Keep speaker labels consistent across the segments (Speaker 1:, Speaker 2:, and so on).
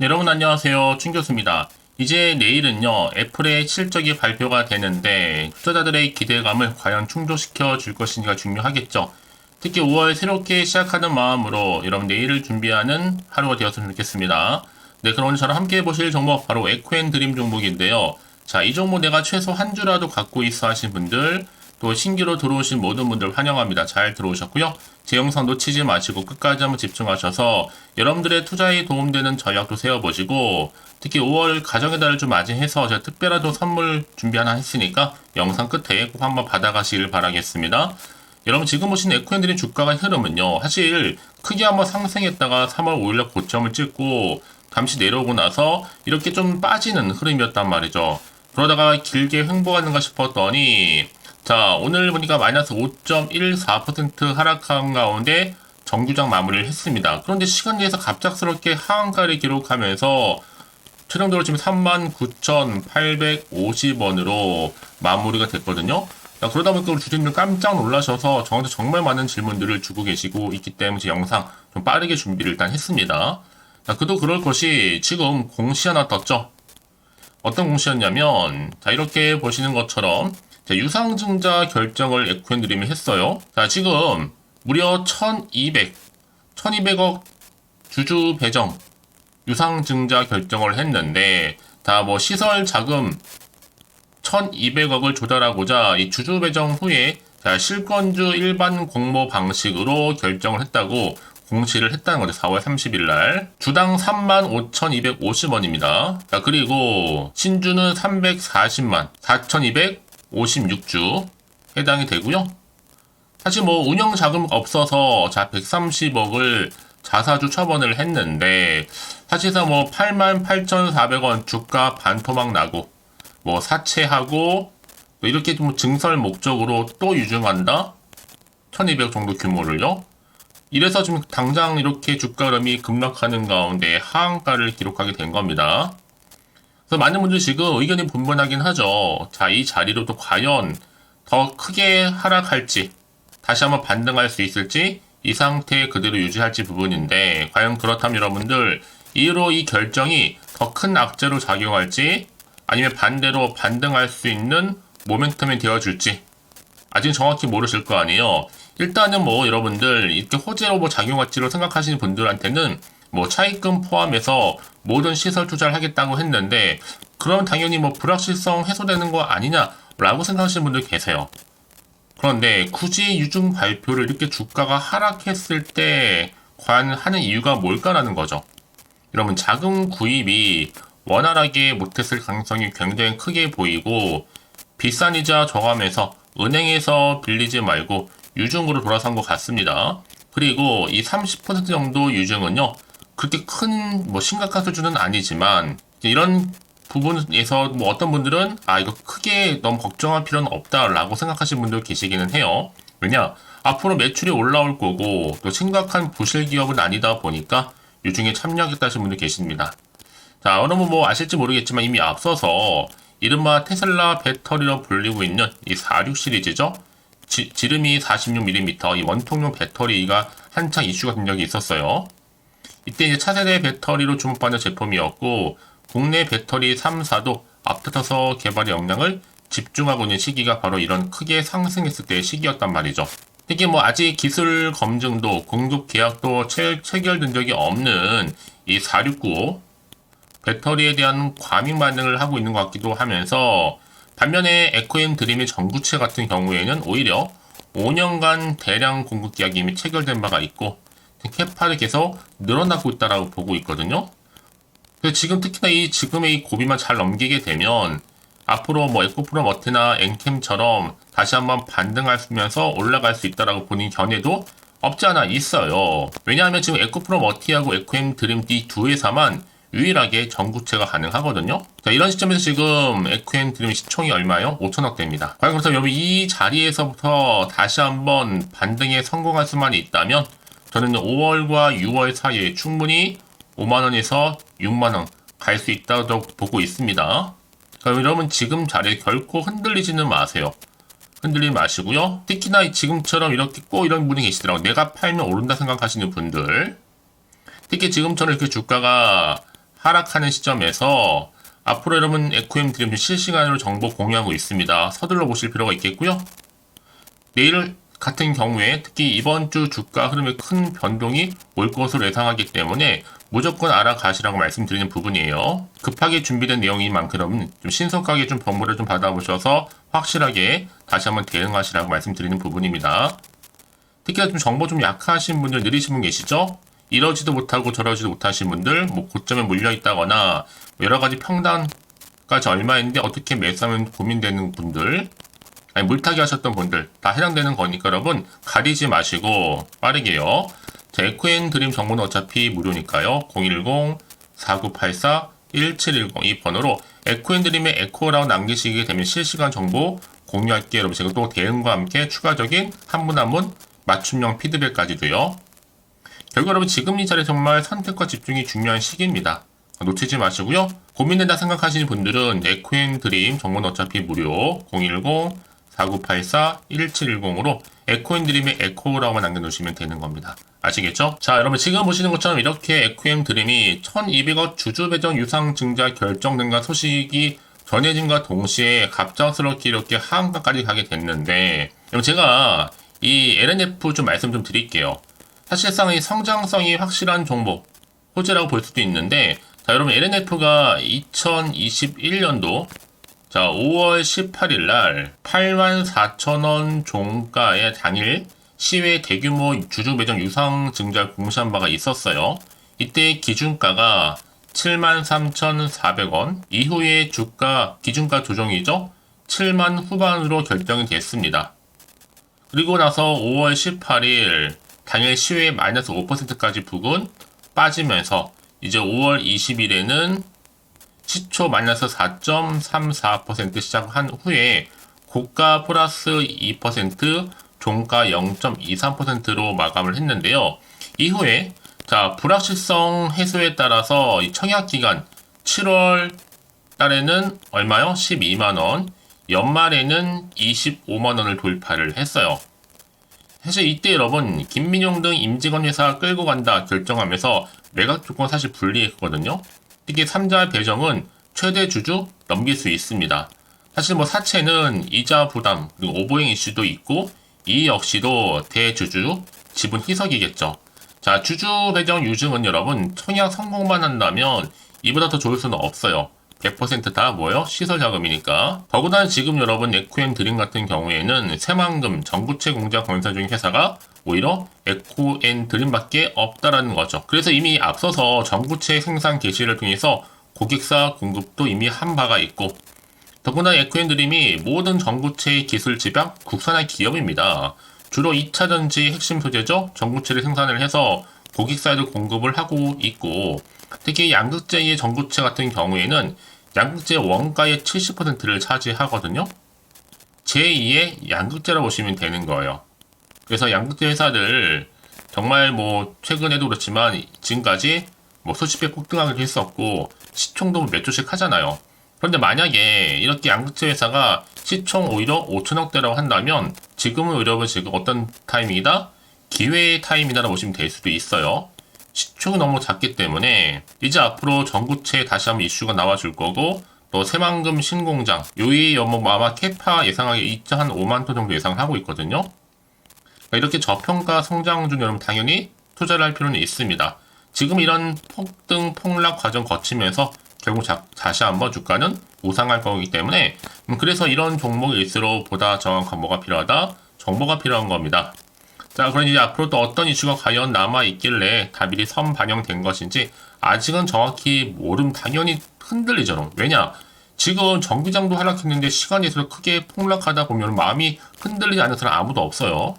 Speaker 1: 네, 여러분 안녕하세요. 춘 교수입니다. 이제 내일은요, 애플의 실적이 발표가 되는데, 투자자들의 기대감을 과연 충족시켜 줄 것인지가 중요하겠죠. 특히 5월 새롭게 시작하는 마음으로 여러분 내일을 준비하는 하루가 되었으면 좋겠습니다. 네, 그럼 오늘 저랑 함께 보실 종목 바로 에코앤 드림 종목인데요. 자, 이 종목 내가 최소 한 주라도 갖고 있어 하신 분들, 또 신규로 들어오신 모든 분들 환영합니다. 잘 들어오셨고요. 제 영상 놓치지 마시고 끝까지 한번 집중하셔서 여러분들의 투자에 도움되는 전략도 세워보시고 특히 5월 가정의 달을 좀 맞이해서 제가 특별한 또 선물 준비 하나 했으니까 영상 끝에 꼭 한번 받아가시길 바라겠습니다. 여러분 지금 보신 에코엔드린 주가가 흐름은요. 사실 크게 한번 상승했다가 3월 5일날 고점을 찍고 잠시 내려오고 나서 이렇게 좀 빠지는 흐름이었단 말이죠. 그러다가 길게 횡보하는가 싶었더니 자, 오늘 보니까 마이너스 5.14% 하락한 가운데 정규장 마무리를 했습니다. 그런데 시간 내에서 갑작스럽게 하한가를 기록하면서 최종적으로 지금 39,850원으로 마무리가 됐거든요. 자, 그러다 보니까 주주님들 깜짝 놀라셔서 저한테 정말 많은 질문들을 주고 계시고 있기 때문에 제 영상 좀 빠르게 준비를 일단 했습니다. 자, 그도 그럴 것이 지금 공시 하나 떴죠. 어떤 공시였냐면, 자, 이렇게 보시는 것처럼 자, 유상증자 결정을 에코앤드림이 했어요. 자, 지금 무려 1200, 1200억 주주 배정 유상증자 결정을 했는데 다 뭐 시설 자금 1200억을 조달하고자 이 주주 배정 후에 자, 실권주 일반 공모 방식으로 결정을 했다고 공시를 했다는 거죠. 4월 30일 날. 주당 35,250원입니다. 자, 그리고 신주는 340만 4,256주 해당이 되고요. 사실 뭐 운영 자금 없어서 자 130억을 자사주 처분을 했는데 사실상 뭐 88,400원 주가 반토막 나고 뭐 사채하고 또 이렇게 좀 증설 목적으로 또 유증한다? 1200 정도 규모를요? 이래서 지금 당장 이렇게 주가 흐름이 급락하는 가운데 하한가를 기록하게 된 겁니다 그래서 많은 분들이 지금 의견이 분분하긴 하죠 자 이 자리로 또 과연 더 크게 하락할지 다시 한번 반등할 수 있을지 이 상태 그대로 유지할지 부분인데 과연 그렇다면 여러분들 이후로 이 결정이 더 큰 악재로 작용할지 아니면 반대로 반등할 수 있는 모멘텀이 되어줄지 아직 정확히 모르실 거 아니에요. 일단은 뭐 여러분들 이렇게 호재로 뭐 작용할지로 생각하시는 분들한테는 뭐 차입금 포함해서 모든 시설 투자를 하겠다고 했는데 그럼 당연히 뭐 불확실성 해소되는 거 아니냐라고 생각하시는 분들 계세요. 그런데 굳이 유증 발표를 이렇게 주가가 하락했을 때 과연 하는 이유가 뭘까라는 거죠. 여러분 자금 구입이 원활하게 못했을 가능성이 굉장히 크게 보이고 비싼 이자 저감해서 은행에서 빌리지 말고 유증으로 돌아선 것 같습니다. 그리고 이 30% 정도 유증은요 그렇게 큰 뭐 심각한 수준은 아니지만 이런 부분에서 뭐 어떤 분들은 아 이거 크게 너무 걱정할 필요는 없다라고 생각하시는 분들 계시기는 해요. 왜냐 앞으로 매출이 올라올 거고 또 심각한 부실 기업은 아니다 보니까 유중에 참여하겠다 하시는 분들 계십니다. 자 여러분 뭐 아실지 모르겠지만 이미 앞서서 이른바 테슬라 배터리로 불리고 있는 이 46 시리즈죠. 지, 지름이 46mm 이 원통용 배터리가 한창 이슈가 된 적이 있었어요. 이때 이제 차세대 배터리로 주목받는 제품이었고 국내 배터리 3사도 앞다퉈서 개발의 역량을 집중하고 있는 시기가 바로 이런 크게 상승했을 때의 시기였단 말이죠. 이게 뭐 아직 기술 검증도 공급 계약도 체, 체결된 적이 없는 이 4695 배터리에 대한 과민 반응을 하고 있는 것 같기도 하면서 반면에 에코엠 드림의 전구체 같은 경우에는 오히려 5년간 대량 공급 계약이 이미 체결된 바가 있고 캐파를 계속 늘어나고 있다라고 보고 있거든요. 지금 특히나 이 지금의 이 고비만 잘 넘기게 되면 앞으로 뭐 에코프로 머트나 엔캠처럼 다시 한번 반등하면서 올라갈 수 있다라고 보는 견해도 없지 않아 있어요. 왜냐하면 지금 에코프로 머티하고 에코엠 드림 D 두 회사만 유일하게 전구체가 가능하거든요. 자, 이런 시점에서 지금 에코엠 드림 시총이 얼마요? 5천억대입니다. 과연 그렇다면 여러분 이 자리에서부터 다시 한번 반등에 성공할 수만 있다면 저는 5월과 6월 사이에 충분히 5만원에서 6만원 갈 수 있다고 보고 있습니다. 그럼 여러분 지금 자리에 결코 흔들리지는 마세요. 흔들리지 마시고요. 특히나 지금처럼 이렇게 꼭 이런 분이 계시더라고요. 내가 팔면 오른다 생각하시는 분들. 특히 지금처럼 이렇게 주가가 하락하는 시점에서 앞으로 여러분 에코엠 드림 실시간으로 정보 공유하고 있습니다. 서둘러 보실 필요가 있겠고요. 내일 같은 경우에 특히 이번 주 주가 흐름에 큰 변동이 올 것으로 예상하기 때문에 무조건 알아가시라고 말씀드리는 부분이에요. 급하게 준비된 내용인 만큼 좀 신속하게 좀 정보를 좀 받아보셔서 확실하게 다시 한번 대응하시라고 말씀드리는 부분입니다. 특히나 좀 정보 좀 약하신 분들 느리신 분 계시죠? 이러지도 못하고 저러지도 못하신 분들, 뭐 고점에 물려 있다거나 여러 가지 평단까지 얼마인데 어떻게 매수하면 고민되는 분들, 아니 물타기 하셨던 분들 다 해당되는 거니까 여러분 가리지 마시고 빠르게요. 자, 에코엔 드림 정보는 어차피 무료니까요. 010-4984-1710 이 번호로 에코엔 드림의 에코라고 남기시게 되면 실시간 정보 공유할게요. 여러분 제가 또 대응과 함께 추가적인 한 분 한 분 맞춤형 피드백까지도요. 결국 여러분 지금 이 자리 정말 선택과 집중이 중요한 시기입니다. 놓치지 마시고요. 고민된다 생각하시는 분들은 에코엔 드림 정보는 어차피 무료 010 4984-1710으로 에코인 드림의 에코라고만 남겨놓으시면 되는 겁니다. 아시겠죠? 자, 여러분 지금 보시는 것처럼 이렇게 에코엠 드림이 1200억 주주 배정 유상 증자 결정된가 소식이 전해진과 동시에 갑작스럽게 이렇게 하한가까지 가게 됐는데 여러분 제가 이 LNF 좀 말씀 좀 드릴게요. 사실상 이 성장성이 확실한 종목 호재라고 볼 수도 있는데 자 여러분 LNF가 2021년도 자, 5월 18일 날 84,000원 종가의 당일 시외 대규모 주주 매장 유상 증자 공시한 바가 있었어요. 이때 기준가가 73,400원, 이후에 주가 기준가 조정이죠. 7만 후반으로 결정이 됐습니다. 그리고 나서 5월 18일 당일 시외 마이너스 5%까지 부근 빠지면서 이제 5월 20일에는 시초 마이너스 4.34% 시작한 후에 고가 플러스 2%, 종가 0.23%로 마감을 했는데요. 이후에 자 불확실성 해소에 따라서 이 청약 기간 7월 달에는 얼마요? 12만 원, 연말에는 25만 원을 돌파를 했어요. 사실 이때 여러분 김민용 등 임직원 회사 끌고 간다 결정하면서 매각 조건 사실 불리했거든요. 특히 3자 배정은 최대 주주 넘길 수 있습니다. 사실 뭐 사채는 이자 부담 그리고 오보행 이슈도 있고 이 역시도 대주주 지분 희석이겠죠. 자 주주 배정 유증은 여러분 청약 성공만 한다면 이보다 더 좋을 수는 없어요. 100%다 뭐예요? 시설 자금이니까. 더구나 지금 여러분 에코앤 드림 같은 경우에는 새만금 전구체 공장 건설 중인 회사가 오히려 에코 앤 드림밖에 없다라는 거죠. 그래서 이미 앞서서 전구체 생산 개시를 통해서 고객사 공급도 이미 한 바가 있고 더구나 에코 앤 드림이 모든 전구체 기술 집약 국산화 기업입니다. 주로 2차 전지 핵심 소재죠. 전구체를 생산을 해서 고객사에도 공급을 하고 있고 특히 양극재의 전구체 같은 경우에는 양극재 원가의 70%를 차지하거든요. 제2의 양극재라고 보시면 되는 거예요. 그래서 양극재 회사들 정말 뭐 최근에도 그렇지만 지금까지 뭐 수십 배 폭등하기도 했었고 시총도 몇 조씩 하잖아요. 그런데 만약에 이렇게 양극재 회사가 시총 오히려 5천억대라고 한다면 지금은 오히려 지금 어떤 타이밍이다? 기회의 타임이다라고 보시면 될 수도 있어요. 시총이 너무 작기 때문에 이제 앞으로 전구체 다시 한번 이슈가 나와줄 거고 또 새만금 신공장 요이 연목 아마 캐파 예상하기 2.5만 톤 정도 예상을 하고 있거든요. 그러니까 이렇게 저평가 성장 중 여러분 당연히 투자를 할 필요는 있습니다. 지금 이런 폭등 폭락 과정 거치면서 결국 자, 다시 한번 주가는 우상할 거기 때문에 음, 그래서 이런 종목일수록 보다 정확한 뭐가 필요하다 정보가 필요한 겁니다. 자, 그럼 이제 앞으로 또 어떤 이슈가 과연 남아 있길래 다 미리 선 반영된 것인지 아직은 정확히 모름 당연히 흔들리죠. 왜냐? 지금 전기장도 하락했는데 시간이 있어 크게 폭락하다 보면 마음이 흔들리지 않는 사람 아무도 없어요.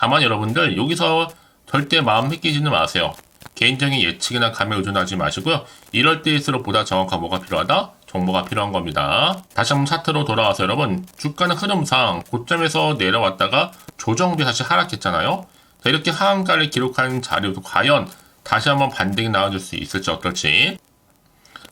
Speaker 1: 다만 여러분들 여기서 절대 마음 획기지는 마세요. 개인적인 예측이나 감에 의존하지 마시고요. 이럴 때일수록 보다 정확한 뭐가 필요하다? 정보가 필요한 겁니다. 다시 한번 차트로 돌아와서 여러분 주가는 흐름상 고점에서 내려왔다가 조정돼 다시 하락했잖아요. 자, 이렇게 하한가를 기록한 자료도 과연 다시 한번 반등이 나와줄 수 있을지 어떨지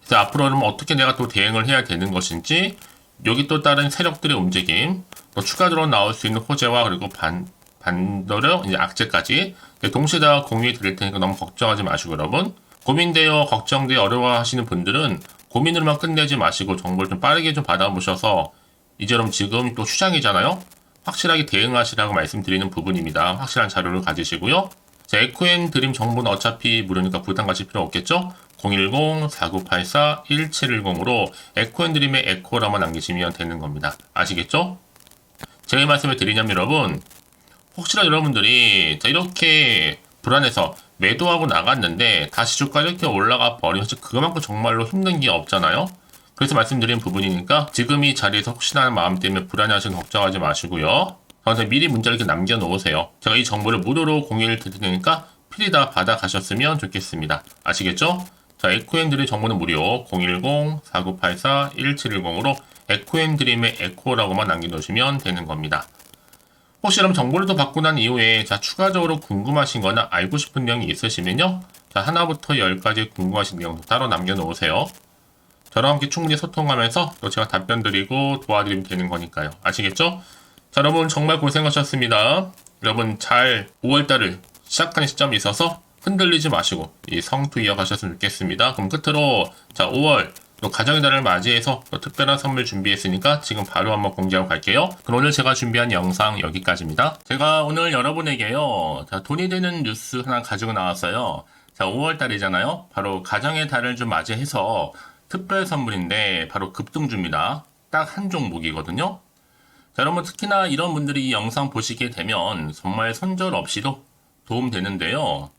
Speaker 1: 그래서 앞으로는 어떻게 내가 또 대응을 해야 되는 것인지 여기 또 다른 세력들의 움직임 또 추가적으로 나올 수 있는 호재와 그리고 반 반대로 이제 악재까지 동시에 다 공유해 드릴 테니까 너무 걱정하지 마시고 여러분 고민되어 걱정되어 어려워하시는 분들은 고민으로만 끝내지 마시고 정보를 좀 빠르게 좀 받아보셔서 이제 그럼 지금 또 휴장이잖아요. 확실하게 대응하시라고 말씀드리는 부분입니다. 확실한 자료를 가지시고요. 자, 에코앤 드림 정보는 어차피 무료니까 부담 가실 필요 없겠죠? 010-4984-1710으로 에코앤 드림의 에코라만 남기시면 되는 겁니다. 아시겠죠? 제가 이 말씀을 드리냐면 여러분, 혹시나 여러분들이 자, 이렇게 불안해서 매도하고 나갔는데 다시 주가 이렇게 올라가 버리면 그만큼 정말로 힘든 게 없잖아요. 그래서 말씀드린 부분이니까 지금 이 자리에서 혹시나 하는 마음 때문에 불안해하시는 걱정하지 마시고요. 저한테 미리 문자를 이렇게 남겨놓으세요. 제가 이 정보를 무료로 공유를 드리니까 필히 다 받아가셨으면 좋겠습니다. 아시겠죠? 자, 에코앤드림 정보는 무료 010-4984-1710으로 에코앤드림의 에코라고만 남겨놓으시면 되는 겁니다. 혹시 그럼 정보를 더 받고 난 이후에 자 추가적으로 궁금하신 거나 알고 싶은 내용이 있으시면요. 자 하나부터 열까지 궁금하신 내용 따로 남겨놓으세요. 저랑 함께 충분히 소통하면서 또 제가 답변 드리고 도와드리면 되는 거니까요. 아시겠죠? 자 여러분 정말 고생하셨습니다. 여러분 잘 5월달을 시작하는 시점이 있어서 흔들리지 마시고 이 성투 이어가셨으면 좋겠습니다. 그럼 끝으로 자 5월 또 가정의 달을 맞이해서 또 특별한 선물 준비했으니까 지금 바로 한번 공개하고 갈게요. 그럼 오늘 제가 준비한 영상 여기까지입니다. 제가 오늘 여러분에게요. 자, 돈이 되는 뉴스 하나 가지고 나왔어요. 자, 5월 달이잖아요. 바로 가정의 달을 좀 맞이해서 특별 선물인데 바로 급등주입니다. 딱 한 종목이거든요. 자, 여러분 특히나 이런 분들이 이 영상 보시게 되면 정말 손절 없이도 도움 되는데요.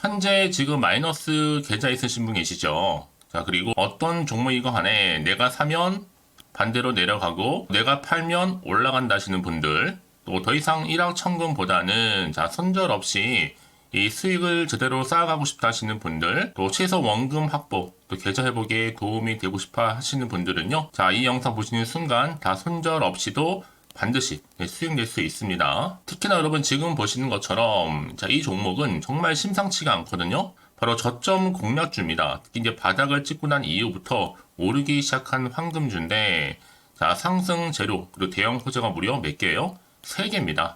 Speaker 1: 현재 지금 마이너스 계좌 있으신 분 계시죠? 자, 그리고 어떤 종목이고 간에 내가 사면 반대로 내려가고 내가 팔면 올라간다 하시는 분들 또 더 이상 1억 천금보다는 자, 손절 없이 이 수익을 제대로 쌓아가고 싶다 하시는 분들 또 최소 원금 확보 또 계좌 회복에 도움이 되고 싶어 하시는 분들은요. 자 이 영상 보시는 순간 다 손절 없이도 반드시 네, 수익낼 수 있습니다. 특히나 여러분 지금 보시는 것처럼 자 이 종목은 정말 심상치가 않거든요 바로 저점 공략주입니다. 특히 이제 바닥을 찍고 난 이후부터 오르기 시작한 황금주인데, 자, 상승 재료, 그리고 대형 호재가 무려 몇 개예요? 3개입니다.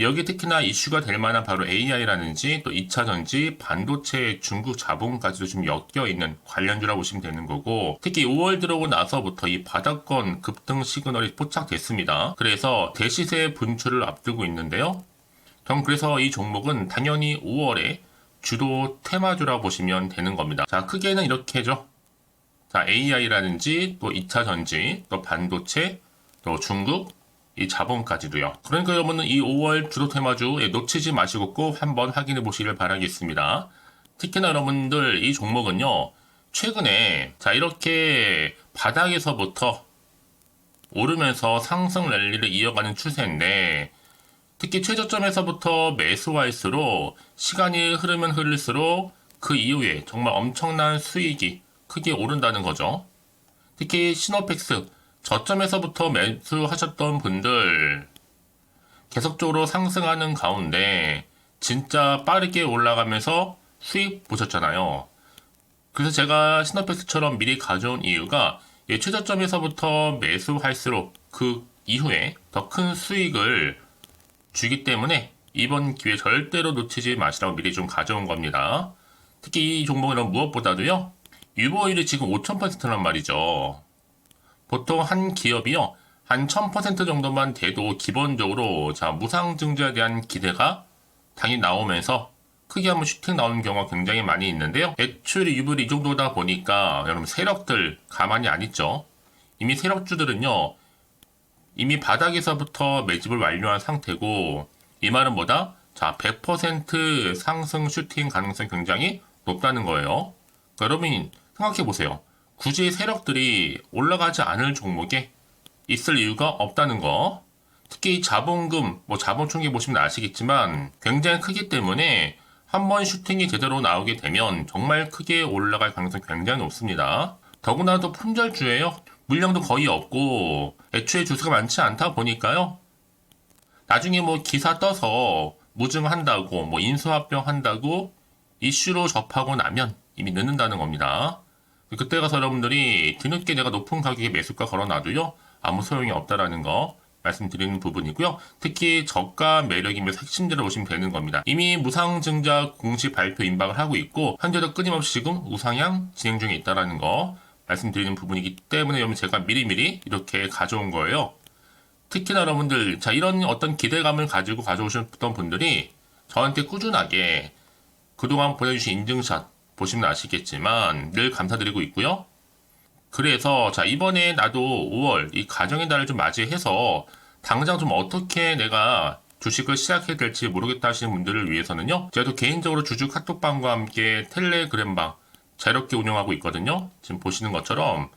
Speaker 1: 여기 특히나 이슈가 될 만한 바로 AI라든지 또 2차전지, 반도체, 중국 자본까지도 좀 엮여 있는 관련주라고 보시면 되는 거고, 특히 5월 들어오고 나서부터 이 바닥권 급등 시그널이 포착됐습니다. 그래서 대시세 분출을 앞두고 있는데요. 전 그래서 이 종목은 당연히 5월에 주도 테마주라고 보시면 되는 겁니다. 자, 크게는 이렇게죠. 자, AI라든지 또 2차 전지, 또 반도체, 또 중국, 이 자본까지도요. 그러니까 여러분은 이 5월 주도 테마주 예, 놓치지 마시고 꼭 한번 확인해 보시길 바라겠습니다. 특히나 여러분들 이 종목은요. 최근에 자 이렇게 바닥에서부터 오르면서 상승 랠리를 이어가는 추세인데 특히 최저점에서부터 매수할수록 시간이 흐르면 흐를수록 그 이후에 정말 엄청난 수익이 크게 오른다는 거죠. 특히 시노펙스 저점에서부터 매수하셨던 분들 계속적으로 상승하는 가운데 진짜 빠르게 올라가면서 수익 보셨잖아요. 그래서 제가 시노펙스처럼 미리 가져온 이유가 최저점에서부터 매수할수록 그 이후에 더 큰 수익을 주기 때문에 이번 기회 절대로 놓치지 마시라고 미리 좀 가져온 겁니다. 특히 이 종목은 무엇보다도요. 유보율이 지금 5000%란 말이죠. 보통 한 기업이요. 한 1000% 정도만 돼도 기본적으로 자 무상 증자에 대한 기대가 당연히 나오면서 크게 한번 슈팅 나오는 경우가 굉장히 많이 있는데요. 매출이 유불이 이 정도다 보니까 여러분 세력들 가만히 안 있죠. 이미 세력주들은요. 이미 바닥에서부터 매집을 완료한 상태고 이 말은 뭐다? 자, 100% 상승 슈팅 가능성이 굉장히 높다는 거예요. 그러니까 여러분 생각해 보세요. 굳이 세력들이 올라가지 않을 종목에 있을 이유가 없다는 거. 특히 자본금, 뭐 자본 총계 보시면 아시겠지만 굉장히 크기 때문에 한 번 슈팅이 제대로 나오게 되면 정말 크게 올라갈 가능성이 굉장히 높습니다. 더구나도 품절주예요. 물량도 거의 없고 애초에 주수가 많지 않다 보니까요. 나중에 뭐 기사 떠서 무증한다고 뭐 인수합병 한다고 이슈로 접하고 나면 이미 늦는다는 겁니다. 그때 가서 여러분들이 뒤늦게 내가 높은 가격에 매수가 걸어놔도요 아무 소용이 없다라는 거 말씀드리는 부분이고요. 특히 저가 매력이면서 핵심들을 보시면 되는 겁니다. 이미 무상증자 공식 발표 임박을 하고 있고 현재도 끊임없이 지금 우상향 진행 중에 있다라는 거 말씀드리는 부분이기 때문에 여러분 제가 미리미리 이렇게 가져온 거예요. 특히나 여러분들 자 이런 어떤 기대감을 가지고 가져오셨던 분들이 저한테 꾸준하게 그동안 보내주신 인증샷 보시면 아시겠지만 늘 감사드리고 있고요. 그래서 자 이번에 나도 5월 이 가정의 달을 좀 맞이해서 당장 좀 어떻게 내가 주식을 시작해야 될지 모르겠다 하시는 분들을 위해서는요. 제가 또 개인적으로 주주 카톡방과 함께 텔레그램방 자유롭게 운영하고 있거든요. 지금 보시는 것처럼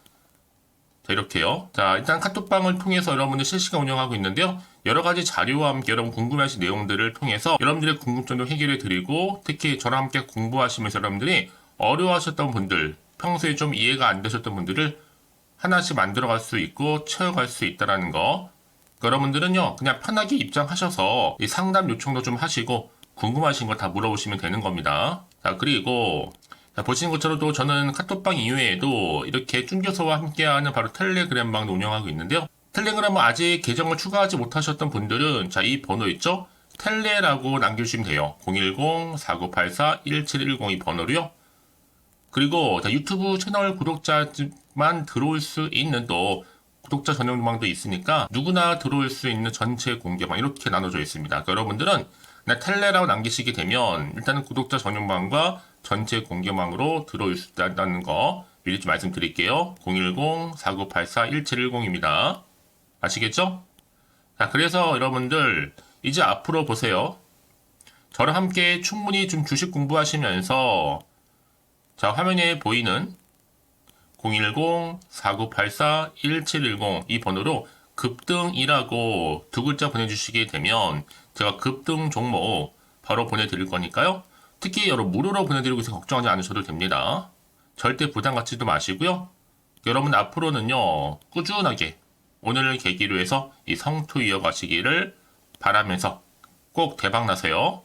Speaker 1: 자, 이렇게요. 자, 일단 카톡방을 통해서 여러분들 실시간 운영하고 있는데요. 여러 가지 자료와 함께 여러분 궁금하신 내용들을 통해서 여러분들의 궁금증도 해결해 드리고 특히 저랑 함께 공부하시면서 여러분들이 어려워하셨던 분들, 평소에 좀 이해가 안 되셨던 분들을 하나씩 만들어 갈 수 있고 채워갈 수 있다라는 거. 그러니까 여러분들은요, 그냥 편하게 입장하셔서 이 상담 요청도 좀 하시고 궁금하신 거 다 물어보시면 되는 겁니다. 자, 그리고 자, 보시는 것처럼 또 저는 카톡방 이외에도 이렇게 쭌교서와 함께하는 바로 텔레그램방도 운영하고 있는데요. 텔레그램은 아직 계정을 추가하지 못하셨던 분들은 자, 이 번호 있죠? 텔레라고 남겨주시면 돼요. 010-4984-1710 이 번호로요. 그리고 자, 유튜브 채널 구독자만 들어올 수 있는 또 구독자 전용방도 있으니까 누구나 들어올 수 있는 전체 공개방 이렇게 나눠져 있습니다. 그러니까 여러분들은 텔레라고 남기시게 되면 일단은 구독자 전용방과 전체 공개방으로 들어올 수 있다는 거 미리 좀 말씀드릴게요. 010-4984-1710입니다. 아시겠죠? 자, 그래서 여러분들 이제 앞으로 보세요. 저랑 함께 충분히 좀 주식 공부하시면서 자, 화면에 보이는 010-4984-1710 이 번호로 급등이라고 두 글자 보내주시게 되면 제가 급등 종목 바로 보내드릴 거니까요. 특히 여러분 무료로 보내드리고 있어 걱정하지 않으셔도 됩니다. 절대 부담 갖지도 마시고요. 여러분 앞으로는요 꾸준하게 오늘을 계기로 해서 이 성투 이어가시기를 바라면서 꼭 대박 나세요.